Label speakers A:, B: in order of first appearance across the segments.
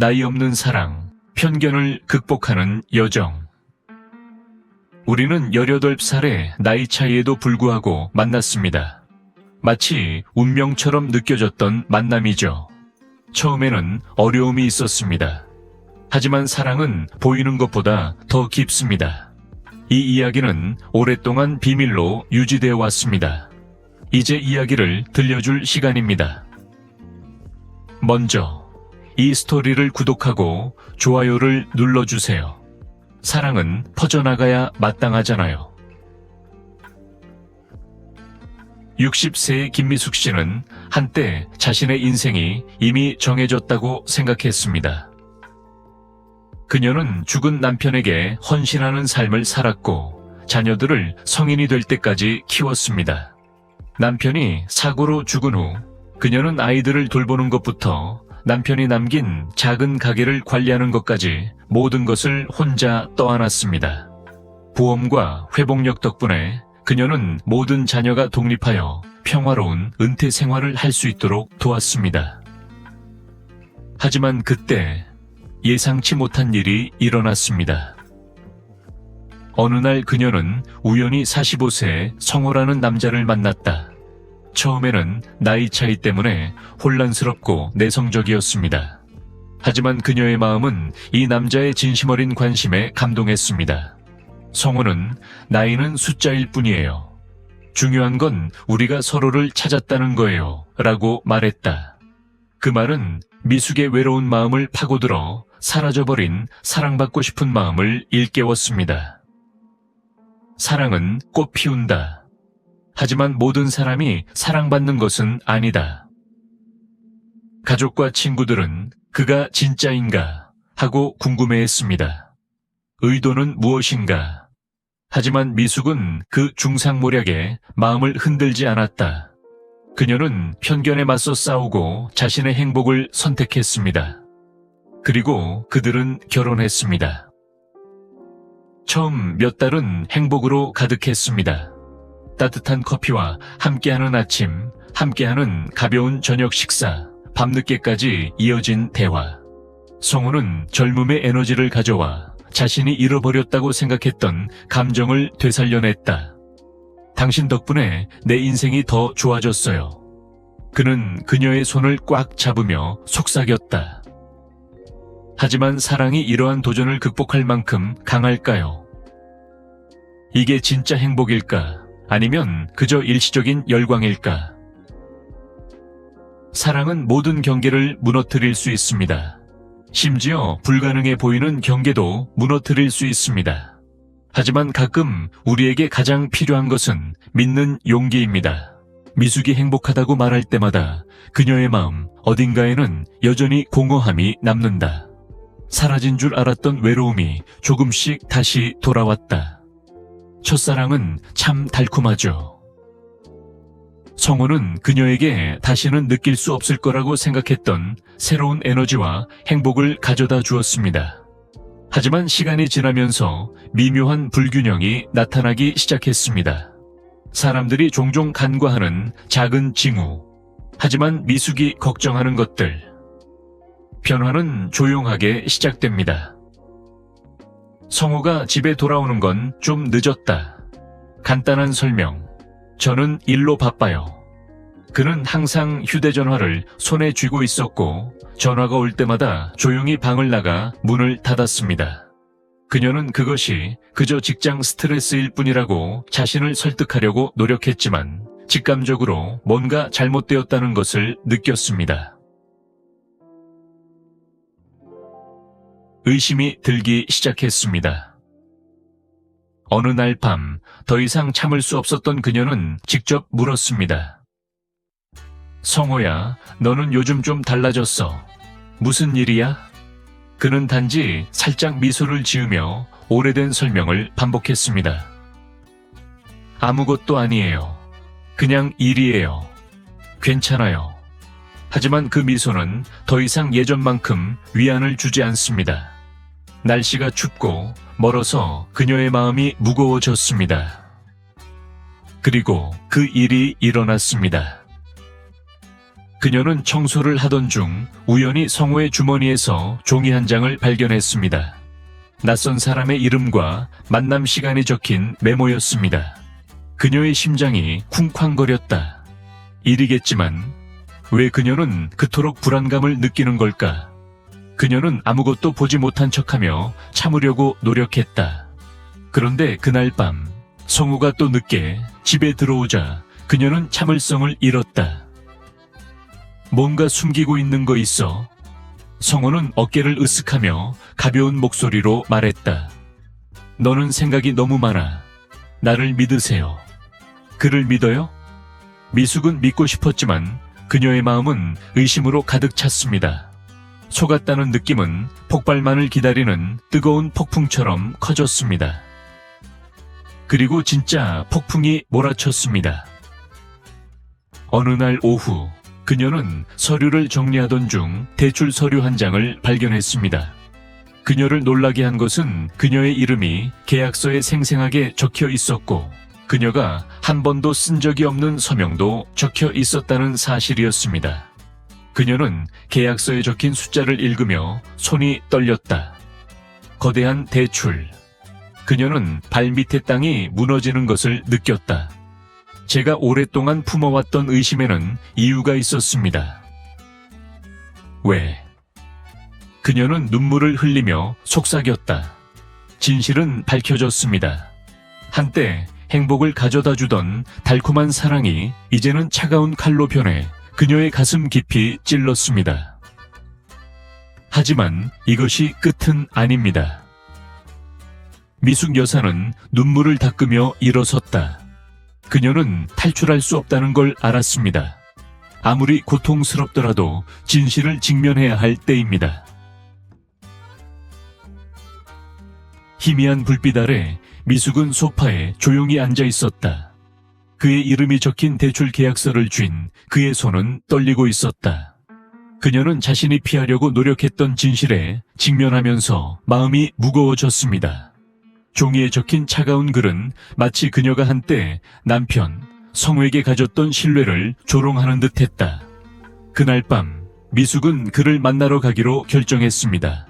A: 나이 없는 사랑, 편견을 극복하는 여정. 우리는 18살의 나이 차이에도 불구하고 만났습니다. 마치 운명처럼 느껴졌던 만남이죠. 처음에는 어려움이 있었습니다. 하지만 사랑은 보이는 것보다 더 깊습니다. 이 이야기는 오랫동안 비밀로 유지되어 왔습니다. 이제 이야기를 들려줄 시간입니다. 먼저 이 스토리를 구독하고 좋아요를 눌러주세요. 사랑은 퍼져나가야 마땅하잖아요. 60세의 김미숙 씨는 한때 자신의 인생이 이미 정해졌다고 생각했습니다. 그녀는 죽은 남편에게 헌신하는 삶을 살았고 자녀들을 성인이 될 때까지 키웠습니다. 남편이 사고로 죽은 후 그녀는 아이들을 돌보는 것부터 남편이 남긴 작은 가게를 관리하는 것까지 모든 것을 혼자 떠안았습니다. 보험과 회복력 덕분에 그녀는 모든 자녀가 독립하여 평화로운 은퇴 생활을 할 수 있도록 도왔습니다. 하지만 그때 예상치 못한 일이 일어났습니다. 어느 날 그녀는 우연히 45세의 성호라는 남자를 만났다. 처음에는 나이 차이 때문에 혼란스럽고 내성적이었습니다. 하지만 그녀의 마음은 이 남자의 진심 어린 관심에 감동했습니다. 성호는 나이는 숫자일 뿐이에요. 중요한 건 우리가 서로를 찾았다는 거예요. 라고 말했다. 그 말은 미숙의 외로운 마음을 파고들어 사라져버린 사랑받고 싶은 마음을 일깨웠습니다. 사랑은 꽃 피운다. 하지만 모든 사람이 사랑받는 것은 아니다. 가족과 친구들은 그가 진짜인가 하고 궁금해했습니다. 의도는 무엇인가? 하지만 미숙은 그 중상모략에 마음을 흔들지 않았다. 그녀는 편견에 맞서 싸우고 자신의 행복을 선택했습니다. 그리고 그들은 결혼했습니다. 처음 몇 달은 행복으로 가득했습니다. 따뜻한 커피와 함께하는 아침, 함께하는 가벼운 저녁 식사, 밤늦게까지 이어진 대화. 성우는 젊음의 에너지를 가져와 자신이 잃어버렸다고 생각했던 감정을 되살려냈다. 당신 덕분에 내 인생이 더 좋아졌어요. 그는 그녀의 손을 꽉 잡으며 속삭였다. 하지만 사랑이 이러한 도전을 극복할 만큼 강할까요? 이게 진짜 행복일까? 아니면 그저 일시적인 열광일까? 사랑은 모든 경계를 무너뜨릴 수 있습니다. 심지어 불가능해 보이는 경계도 무너뜨릴 수 있습니다. 하지만 가끔 우리에게 가장 필요한 것은 믿는 용기입니다. 미숙이 행복하다고 말할 때마다 그녀의 마음 어딘가에는 여전히 공허함이 남는다. 사라진 줄 알았던 외로움이 조금씩 다시 돌아왔다. 첫사랑은 참 달콤하죠. 성호는 그녀에게 다시는 느낄 수 없을 거라고 생각했던 새로운 에너지와 행복을 가져다 주었습니다. 하지만 시간이 지나면서 미묘한 불균형이 나타나기 시작했습니다. 사람들이 종종 간과하는 작은 징후. 하지만 미숙이 걱정하는 것들. 변화는 조용하게 시작됩니다. 성호가 집에 돌아오는 건 좀 늦었다. 간단한 설명. 저는 일로 바빠요. 그는 항상 휴대전화를 손에 쥐고 있었고 전화가 올 때마다 조용히 방을 나가 문을 닫았습니다. 그녀는 그것이 그저 직장 스트레스일 뿐이라고 자신을 설득하려고 노력했지만 직감적으로 뭔가 잘못되었다는 것을 느꼈습니다. 의심이 들기 시작했습니다. 어느 날 밤 더 이상 참을 수 없었던 그녀는 직접 물었습니다. 성호야, 너는 요즘 좀 달라졌어. 무슨 일이야? 그는 단지 살짝 미소를 지으며 오래된 설명을 반복했습니다. 아무것도 아니에요. 그냥 일이에요. 괜찮아요. 하지만 그 미소는 더 이상 예전만큼 위안을 주지 않습니다. 날씨가 춥고 멀어서 그녀의 마음이 무거워졌습니다. 그리고 그 일이 일어났습니다. 그녀는 청소를 하던 중 우연히 성우의 주머니에서 종이 한 장을 발견했습니다. 낯선 사람의 이름과 만남 시간이 적힌 메모였습니다. 그녀의 심장이 쿵쾅거렸다. 일이겠지만 왜 그녀는 그토록 불안감을 느끼는 걸까? 그녀는 아무것도 보지 못한 척하며 참으려고 노력했다. 그런데 그날 밤 성우가 또 늦게 집에 들어오자 그녀는 참을성을 잃었다. 뭔가 숨기고 있는 거 있어? 성우는 어깨를 으쓱하며 가벼운 목소리로 말했다. 너는 생각이 너무 많아. 나를 믿으세요. 그를 믿어요? 미숙은 믿고 싶었지만 그녀의 마음은 의심으로 가득 찼습니다. 속았다는 느낌은 폭발만을 기다리는 뜨거운 폭풍처럼 커졌습니다. 그리고 진짜 폭풍이 몰아쳤습니다. 어느 날 오후 그녀는 서류를 정리하던 중 대출 서류 한 장을 발견했습니다. 그녀를 놀라게 한 것은 그녀의 이름이 계약서에 생생하게 적혀 있었고 그녀가 한 번도 쓴 적이 없는 서명도 적혀 있었다는 사실이었습니다. 그녀는 계약서에 적힌 숫자를 읽으며 손이 떨렸다. 거대한 대출. 그녀는 발밑의 땅이 무너지는 것을 느꼈다. 제가 오랫동안 품어왔던 의심에는 이유가 있었습니다. 왜? 그녀는 눈물을 흘리며 속삭였다. 진실은 밝혀졌습니다. 한때 행복을 가져다 주던 달콤한 사랑이 이제는 차가운 칼로 변해 그녀의 가슴 깊이 찔렀습니다. 하지만 이것이 끝은 아닙니다. 미숙 여사는 눈물을 닦으며 일어섰다. 그녀는 탈출할 수 없다는 걸 알았습니다. 아무리 고통스럽더라도 진실을 직면해야 할 때입니다. 희미한 불빛 아래 미숙은 소파에 조용히 앉아 있었다. 그의 이름이 적힌 대출 계약서를 쥔 그의 손은 떨리고 있었다. 그녀는 자신이 피하려고 노력했던 진실에 직면하면서 마음이 무거워졌습니다. 종이에 적힌 차가운 글은 마치 그녀가 한때 남편, 성우에게 가졌던 신뢰를 조롱하는 듯 했다. 그날 밤, 미숙은 그를 만나러 가기로 결정했습니다.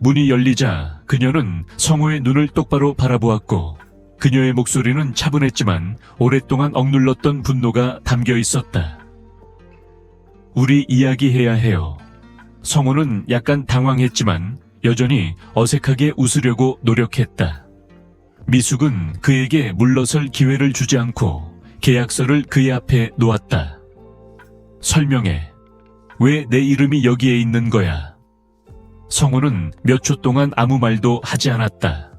A: 문이 열리자 그녀는 성우의 눈을 똑바로 바라보았고 그녀의 목소리는 차분했지만 오랫동안 억눌렀던 분노가 담겨 있었다. 우리 이야기해야 해요. 성우는 약간 당황했지만 여전히 어색하게 웃으려고 노력했다. 미숙은 그에게 물러설 기회를 주지 않고 계약서를 그의 앞에 놓았다. 설명해. 왜 내 이름이 여기에 있는 거야? 성우는 몇 초 동안 아무 말도 하지 않았다.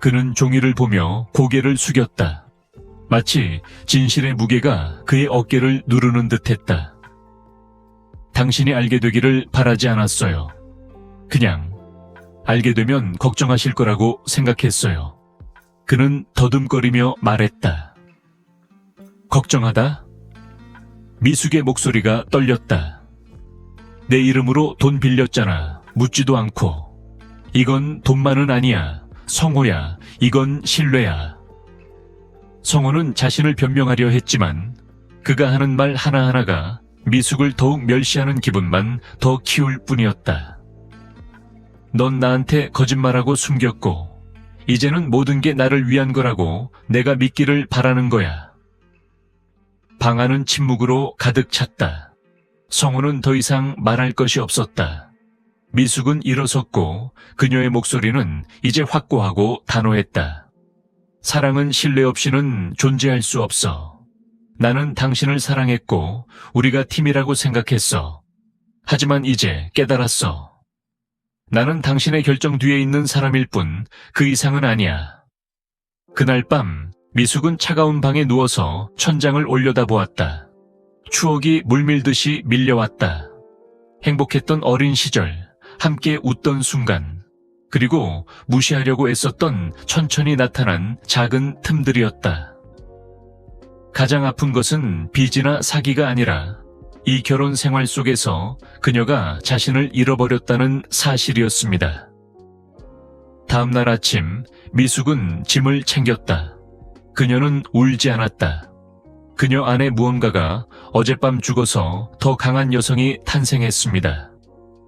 A: 그는 종이를 보며 고개를 숙였다. 마치 진실의 무게가 그의 어깨를 누르는 듯 했다. 당신이 알게 되기를 바라지 않았어요. 그냥 알게 되면 걱정하실 거라고 생각했어요. 그는 더듬거리며 말했다. 걱정하다? 미숙의 목소리가 떨렸다. 내 이름으로 돈 빌렸잖아. 묻지도 않고. 이건 돈만은 아니야. 성호야. 이건 신뢰야. 성호는 자신을 변명하려 했지만 그가 하는 말 하나하나가 미숙을 더욱 멸시하는 기분만 더 키울 뿐이었다. 넌 나한테 거짓말하고 숨겼고 이제는 모든 게 나를 위한 거라고 내가 믿기를 바라는 거야. 방 안은 침묵으로 가득 찼다. 성우는 더 이상 말할 것이 없었다. 미숙은 일어섰고 그녀의 목소리는 이제 확고하고 단호했다. 사랑은 신뢰 없이는 존재할 수 없어. 나는 당신을 사랑했고 우리가 팀이라고 생각했어. 하지만 이제 깨달았어. 나는 당신의 결정 뒤에 있는 사람일 뿐 그 이상은 아니야. 그날 밤 미숙은 차가운 방에 누워서 천장을 올려다보았다. 추억이 물밀듯이 밀려왔다. 행복했던 어린 시절, 함께 웃던 순간, 그리고 무시하려고 애썼던 천천히 나타난 작은 틈들이었다. 가장 아픈 것은 빚이나 사기가 아니라 이 결혼 생활 속에서 그녀가 자신을 잃어버렸다는 사실이었습니다. 다음날 아침 미숙은 짐을 챙겼다. 그녀는 울지 않았다. 그녀 안에 무언가가 어젯밤 죽어서 더 강한 여성이 탄생했습니다.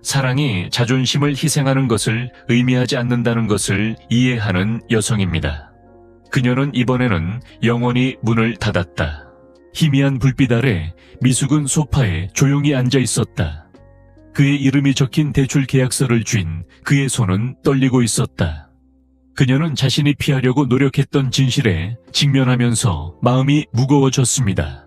A: 사랑이 자존심을 희생하는 것을 의미하지 않는다는 것을 이해하는 여성입니다. 그녀는 이번에는 영원히 문을 닫았다. 희미한 불빛 아래 미숙은 소파에 조용히 앉아 있었다. 그의 이름이 적힌 대출 계약서를 쥔 그의 손은 떨리고 있었다. 그녀는 자신이 피하려고 노력했던 진실에 직면하면서 마음이 무거워졌습니다.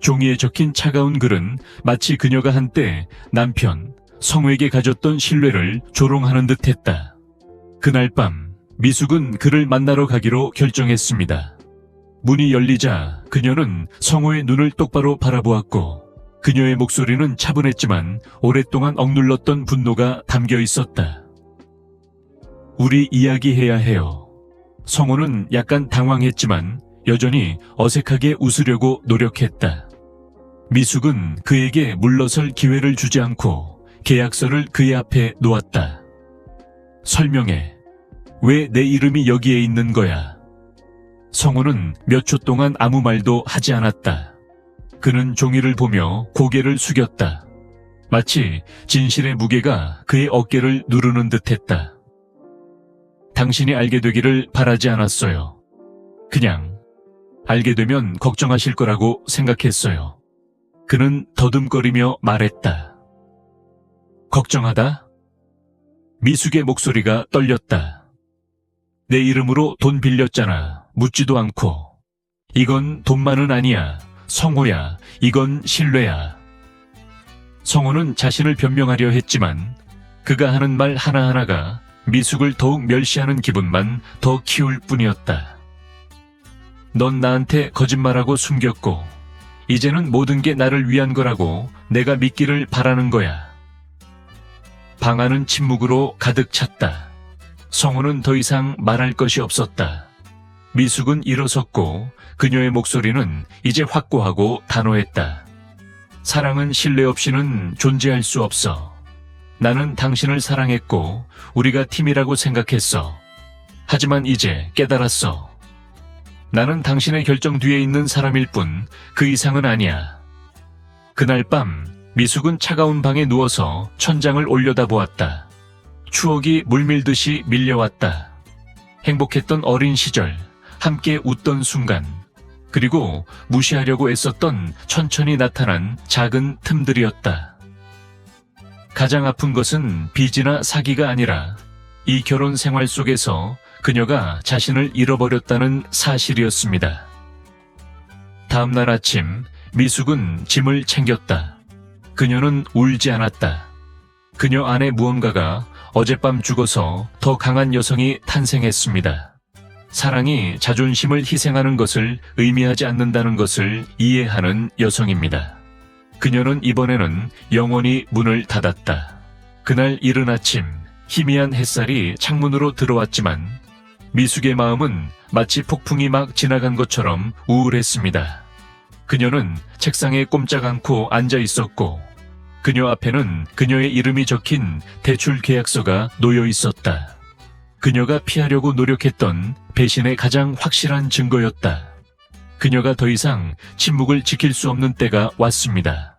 A: 종이에 적힌 차가운 글은 마치 그녀가 한때 남편, 성우에게 가졌던 신뢰를 조롱하는 듯 했다. 그날 밤, 미숙은 그를 만나러 가기로 결정했습니다. 문이 열리자 그녀는 성우의 눈을 똑바로 바라보았고, 그녀의 목소리는 차분했지만 오랫동안 억눌렀던 분노가 담겨 있었다. 우리 이야기해야 해요. 성우는 약간 당황했지만 여전히 어색하게 웃으려고 노력했다. 미숙은 그에게 물러설 기회를 주지 않고 계약서를 그의 앞에 놓았다. 설명해. 왜 내 이름이 여기에 있는 거야? 성우는 몇 초 동안 아무 말도 하지 않았다. 그는 종이를 보며 고개를 숙였다. 마치 진실의 무게가 그의 어깨를 누르는 듯 했다. 당신이 알게 되기를 바라지 않았어요. 그냥 알게 되면 걱정하실 거라고 생각했어요. 그는 더듬거리며 말했다. 걱정하다? 미숙의 목소리가 떨렸다. 내 이름으로 돈 빌렸잖아. 묻지도 않고. 이건 돈만은 아니야. 성호야. 이건 신뢰야. 성호는 자신을 변명하려 했지만 그가 하는 말 하나하나가 미숙을 더욱 멸시하는 기분만 더 키울 뿐이었다. 넌 나한테 거짓말하고 숨겼고 이제는 모든 게 나를 위한 거라고 내가 믿기를 바라는 거야. 방 안은 침묵으로 가득 찼다. 성우는 더 이상 말할 것이 없었다. 미숙은 일어섰고 그녀의 목소리는 이제 확고하고 단호했다. 사랑은 신뢰 없이는 존재할 수 없어. 나는 당신을 사랑했고 우리가 팀이라고 생각했어. 하지만 이제 깨달았어. 나는 당신의 결정 뒤에 있는 사람일 뿐 그 이상은 아니야. 그날 밤 미숙은 차가운 방에 누워서 천장을 올려다보았다. 추억이 물밀듯이 밀려왔다. 행복했던 어린 시절, 함께 웃던 순간, 그리고 무시하려고 애썼던 천천히 나타난 작은 틈들이었다. 가장 아픈 것은 빚이나 사기가 아니라 이 결혼 생활 속에서 그녀가 자신을 잃어버렸다는 사실이었습니다. 다음날 아침 미숙은 짐을 챙겼다. 그녀는 울지 않았다. 그녀 안에 무언가가 어젯밤 죽어서 더 강한 여성이 탄생했습니다. 사랑이 자존심을 희생하는 것을 의미하지 않는다는 것을 이해하는 여성입니다. 그녀는 이번에는 영원히 문을 닫았다. 그날 이른 아침 희미한 햇살이 창문으로 들어왔지만 미숙의 마음은 마치 폭풍이 막 지나간 것처럼 우울했습니다. 그녀는 책상에 꼼짝 않고 앉아 있었고 그녀 앞에는 그녀의 이름이 적힌 대출 계약서가 놓여 있었다. 그녀가 피하려고 노력했던 배신의 가장 확실한 증거였다. 그녀가 더 이상 침묵을 지킬 수 없는 때가 왔습니다.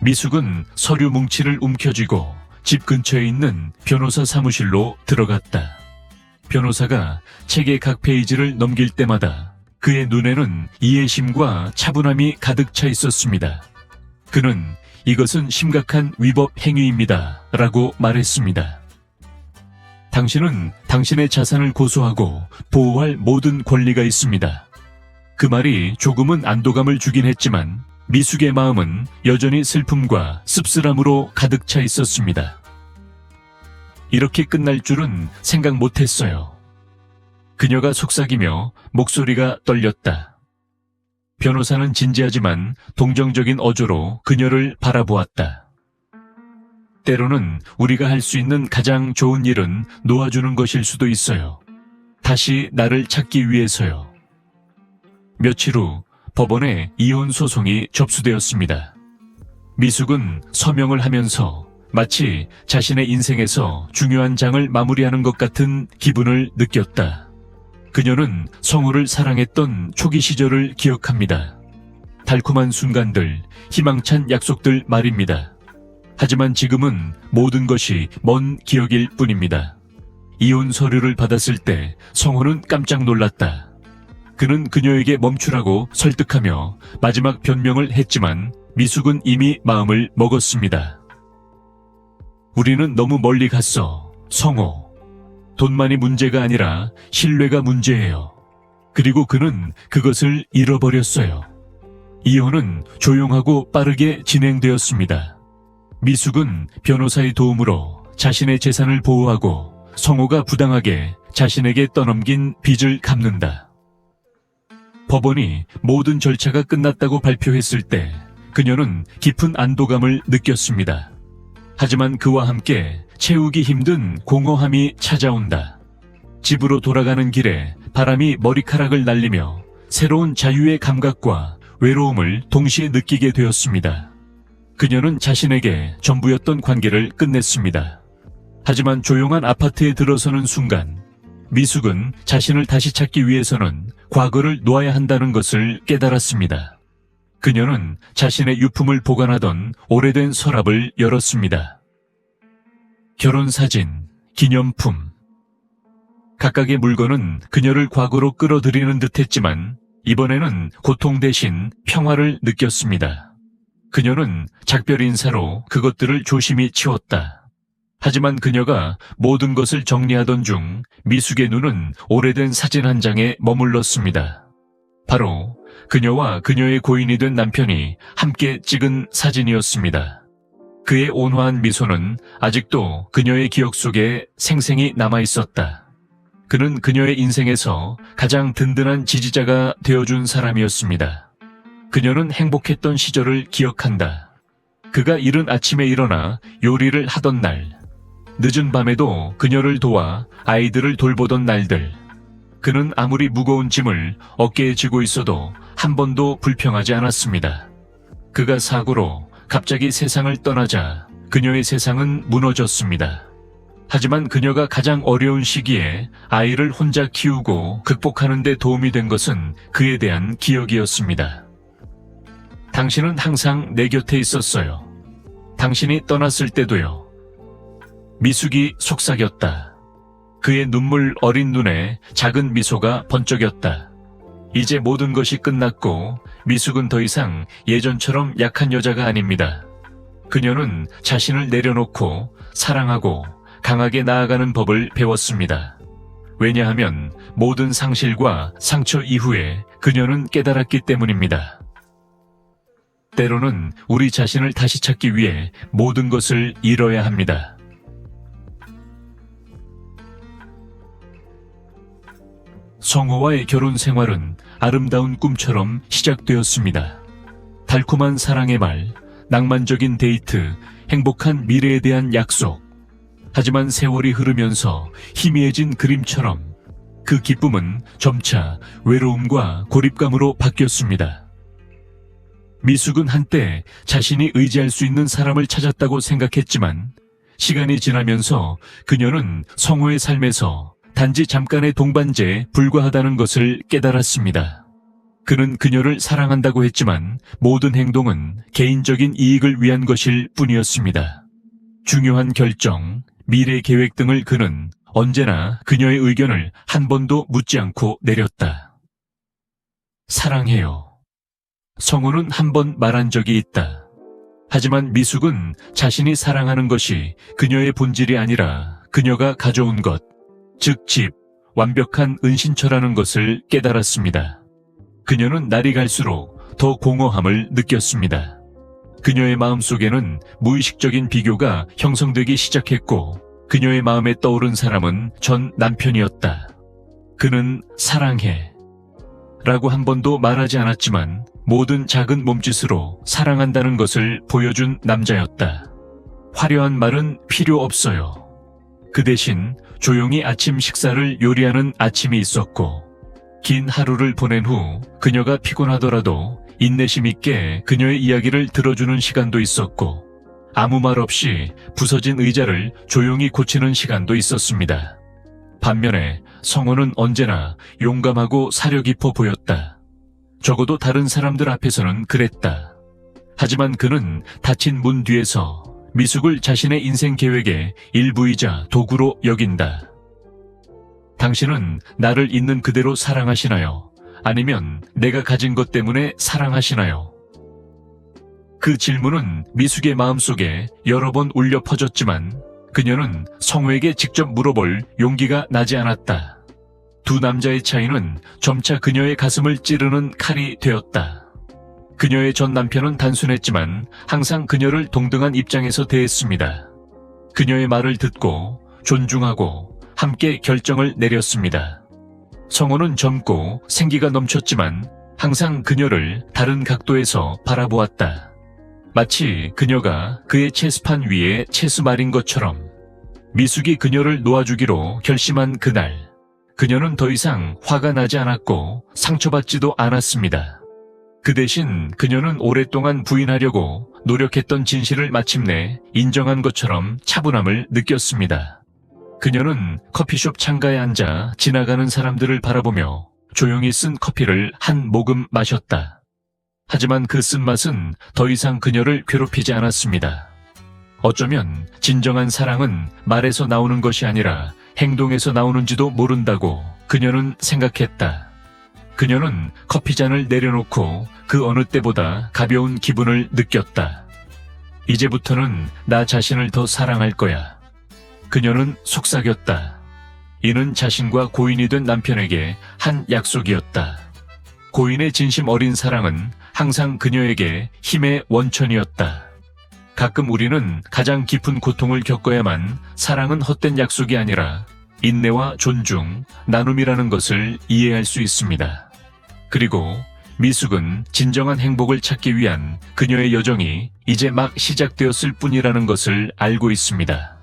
A: 미숙은 서류 뭉치를 움켜쥐고 집 근처에 있는 변호사 사무실로 들어갔다. 변호사가 책의 각 페이지를 넘길 때마다 그의 눈에는 이해심과 차분함이 가득 차 있었습니다. 그는 이것은 심각한 위법 행위입니다. 라고 말했습니다. 당신은 당신의 자산을 고소하고 보호할 모든 권리가 있습니다. 그 말이 조금은 안도감을 주긴 했지만 미숙의 마음은 여전히 슬픔과 씁쓸함으로 가득 차 있었습니다. 이렇게 끝날 줄은 생각 못했어요. 그녀가 속삭이며 목소리가 떨렸다. 변호사는 진지하지만 동정적인 어조로 그녀를 바라보았다. 때로는 우리가 할 수 있는 가장 좋은 일은 놓아주는 것일 수도 있어요. 다시 나를 찾기 위해서요. 며칠 후 법원에 이혼 소송이 접수되었습니다. 미숙은 서명을 하면서 마치 자신의 인생에서 중요한 장을 마무리하는 것 같은 기분을 느꼈다. 그녀는 성우를 사랑했던 초기 시절을 기억합니다. 달콤한 순간들, 희망찬 약속들 말입니다. 하지만 지금은 모든 것이 먼 기억일 뿐입니다. 이혼 서류를 받았을 때 성호는 깜짝 놀랐다. 그는 그녀에게 멈추라고 설득하며 마지막 변명을 했지만 미숙은 이미 마음을 먹었습니다. 우리는 너무 멀리 갔어, 성호. 돈만이 문제가 아니라 신뢰가 문제예요. 그리고 그는 그것을 잃어버렸어요. 이혼은 조용하고 빠르게 진행되었습니다. 미숙은 변호사의 도움으로 자신의 재산을 보호하고 성호가 부당하게 자신에게 떠넘긴 빚을 갚는다. 법원이 모든 절차가 끝났다고 발표했을 때 그녀는 깊은 안도감을 느꼈습니다. 하지만 그와 함께 채우기 힘든 공허함이 찾아온다. 집으로 돌아가는 길에 바람이 머리카락을 날리며 새로운 자유의 감각과 외로움을 동시에 느끼게 되었습니다. 그녀는 자신에게 전부였던 관계를 끝냈습니다. 하지만 조용한 아파트에 들어서는 순간 미숙은 자신을 다시 찾기 위해서는 과거를 놓아야 한다는 것을 깨달았습니다. 그녀는 자신의 유품을 보관하던 오래된 서랍을 열었습니다. 결혼 사진, 기념품. 각각의 물건은 그녀를 과거로 끌어들이는 듯 했지만 이번에는 고통 대신 평화를 느꼈습니다. 그녀는 작별 인사로 그것들을 조심히 치웠다. 하지만 그녀가 모든 것을 정리하던 중 미숙의 눈은 오래된 사진 한 장에 머물렀습니다. 바로 그녀와 그녀의 고인이 된 남편이 함께 찍은 사진이었습니다. 그의 온화한 미소는 아직도 그녀의 기억 속에 생생히 남아 있었다. 그는 그녀의 인생에서 가장 든든한 지지자가 되어준 사람이었습니다. 그녀는 행복했던 시절을 기억한다. 그가 이른 아침에 일어나 요리를 하던 날, 늦은 밤에도 그녀를 도와 아이들을 돌보던 날들. 그는 아무리 무거운 짐을 어깨에 쥐고 있어도 한 번도 불평하지 않았습니다. 그가 사고로 갑자기 세상을 떠나자 그녀의 세상은 무너졌습니다. 하지만 그녀가 가장 어려운 시기에 아이를 혼자 키우고 극복하는 데 도움이 된 것은 그에 대한 기억이었습니다. 당신은 항상 내 곁에 있었어요. 당신이 떠났을 때도요. 미숙이 속삭였다. 그의 눈물 어린 눈에 작은 미소가 번쩍였다. 이제 모든 것이 끝났고 미숙은 더 이상 예전처럼 약한 여자가 아닙니다. 그녀는 자신을 내려놓고 사랑하고 강하게 나아가는 법을 배웠습니다. 왜냐하면 모든 상실과 상처 이후에 그녀는 깨달았기 때문입니다. 때로는 우리 자신을 다시 찾기 위해 모든 것을 잃어야 합니다. 성호와의 결혼 생활은 아름다운 꿈처럼 시작되었습니다. 달콤한 사랑의 말, 낭만적인 데이트, 행복한 미래에 대한 약속. 하지만 세월이 흐르면서 희미해진 그림처럼 그 기쁨은 점차 외로움과 고립감으로 바뀌었습니다. 미숙은 한때 자신이 의지할 수 있는 사람을 찾았다고 생각했지만 시간이 지나면서 그녀는 성호의 삶에서 단지 잠깐의 동반자에 불과하다는 것을 깨달았습니다. 그는 그녀를 사랑한다고 했지만 모든 행동은 개인적인 이익을 위한 것일 뿐이었습니다. 중요한 결정, 미래 계획 등을 그는 언제나 그녀의 의견을 한 번도 묻지 않고 내렸다. 사랑해요. 성우는 한 번 말한 적이 있다. 하지만 미숙은 자신이 사랑하는 것이 그녀의 본질이 아니라 그녀가 가져온 것, 즉 집, 완벽한 은신처라는 것을 깨달았습니다. 그녀는 날이 갈수록 더 공허함을 느꼈습니다. 그녀의 마음속에는 무의식적인 비교가 형성되기 시작했고 그녀의 마음에 떠오른 사람은 전 남편이었다. 그는 사랑해. 라고 한 번도 말하지 않았지만 모든 작은 몸짓으로 사랑한다는 것을 보여준 남자였다. 화려한 말은 필요 없어요. 그 대신 조용히 아침 식사를 요리하는 아침이 있었고 긴 하루를 보낸 후 그녀가 피곤하더라도 인내심 있게 그녀의 이야기를 들어주는 시간도 있었고 아무 말 없이 부서진 의자를 조용히 고치는 시간도 있었습니다. 반면에 성호는 언제나 용감하고 사려 깊어 보였다. 적어도 다른 사람들 앞에서는 그랬다. 하지만 그는 닫힌 문 뒤에서 미숙을 자신의 인생 계획의 일부이자 도구로 여긴다. 당신은 나를 있는 그대로 사랑하시나요? 아니면 내가 가진 것 때문에 사랑하시나요? 그 질문은 미숙의 마음속에 여러 번 울려 퍼졌지만 그녀는 성우에게 직접 물어볼 용기가 나지 않았다. 두 남자의 차이는 점차 그녀의 가슴을 찌르는 칼이 되었다. 그녀의 전 남편은 단순했지만 항상 그녀를 동등한 입장에서 대했습니다. 그녀의 말을 듣고 존중하고 함께 결정을 내렸습니다. 성호는 젊고 생기가 넘쳤지만 항상 그녀를 다른 각도에서 바라보았다. 마치 그녀가 그의 체스판 위에 체스말인 것처럼 미숙이 그녀를 놓아주기로 결심한 그날 그녀는 더 이상 화가 나지 않았고 상처받지도 않았습니다. 그 대신 그녀는 오랫동안 부인하려고 노력했던 진실을 마침내 인정한 것처럼 차분함을 느꼈습니다. 그녀는 커피숍 창가에 앉아 지나가는 사람들을 바라보며 조용히 쓴 커피를 한 모금 마셨다. 하지만 그 쓴맛은 더 이상 그녀를 괴롭히지 않았습니다. 어쩌면 진정한 사랑은 말에서 나오는 것이 아니라 행동에서 나오는지도 모른다고 그녀는 생각했다. 그녀는 커피잔을 내려놓고 그 어느 때보다 가벼운 기분을 느꼈다. 이제부터는 나 자신을 더 사랑할 거야. 그녀는 속삭였다. 이는 자신과 고인이 된 남편에게 한 약속이었다. 고인의 진심 어린 사랑은 항상 그녀에게 힘의 원천이었다. 가끔 우리는 가장 깊은 고통을 겪어야만 사랑은 헛된 약속이 아니라 인내와 존중, 나눔이라는 것을 이해할 수 있습니다. 그리고 미숙은 진정한 행복을 찾기 위한 그녀의 여정이 이제 막 시작되었을 뿐이라는 것을 알고 있습니다.